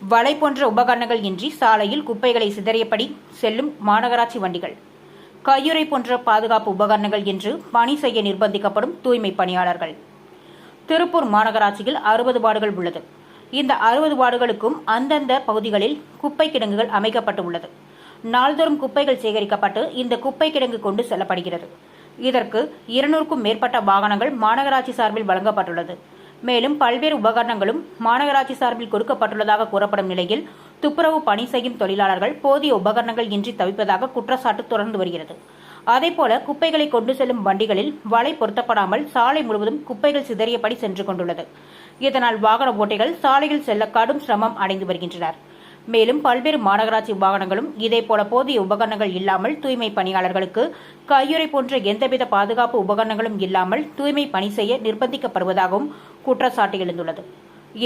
வலை போன்ற உபகரணங்கள் இன்றி சாலையில் குப்பைகளை சிதறியபடி செல்லும் மாநகராட்சி வண்டிகள். கையுறை போன்ற பாதுகாப்பு உபகரணங்கள் என்று பணி செய்ய நிர்பந்திக்கப்படும் தூய்மை பணியாளர்கள். திருப்பூர் மாநகராட்சியில் அறுபது வார்டுகள் உள்ளது. இந்த அறுபது வார்டுகளுக்கும் அந்தந்த பகுதிகளில் குப்பை கிடங்குகள் அமைக்கப்பட்டு உள்ளது. நாள்தோறும் குப்பைகள் சேகரிக்கப்பட்டு இந்த குப்பை கிடங்கு கொண்டு செல்லப்படுகிறது. இதற்கு இருநூறுக்கும் மேற்பட்ட வாகனங்கள் மாநகராட்சி சார்பில் வழங்கப்பட்டுள்ளது. மேலும் பல்வேறு உபகரணங்களும் மாநகராட்சி சார்பில் கொடுக்கப்பட்டுள்ளதாக கூறப்படும் நிலையில் துப்புரவு பணி செய்யும் தொழிலாளர்கள் போதிய உபகரணங்கள் இன்றி தவிப்பதாக குற்றச்சாட்டு தொடர்ந்து வருகிறது. அதேபோல குப்பைகளை கொண்டு செல்லும் வண்டிகளில் வலை பொருத்தப்படாமல் சாலை முழுவதும் குப்பைகள் சிதறியபடி சென்று கொண்டுள்ளது. இதனால் வாகன ஓட்டிகள் சாலையில் செல்ல கடும் சிரமம் அடைந்து வருகின்றனர். மேலும் பல்வேறு மாநகராட்சி வாகனங்களும் இதேபோல போதிய உபகரணங்கள் இல்லாமல் தூய்மை பணியாளர்களுக்கு கையுறை போன்ற எந்தவித பாதுகாப்பு உபகரணங்களும் இல்லாமல் தூய்மை பணி செய்ய நிர்பந்திக்கப்படுவதாகவும் குற்றச்சாட்டு எழுந்துள்ளது.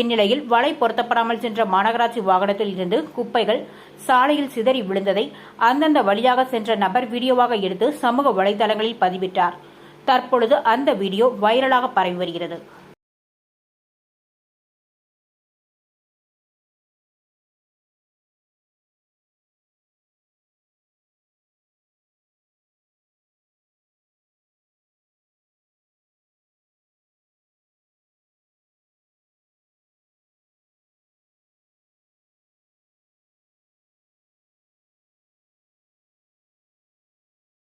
இந்நிலையில் வலை பொருத்தப்படாமல் சென்ற மாநகராட்சி வாகனத்தில் இருந்து குப்பைகள் சாலையில் சிதறி விழுந்ததை அந்தந்த வழியாக சென்ற நபர் வீடியோவாக எடுத்து சமூக வலைதளங்களில் பதிவிட்டார். தற்பொழுது அந்த வீடியோ வைரலாக பரவி வருகிறது.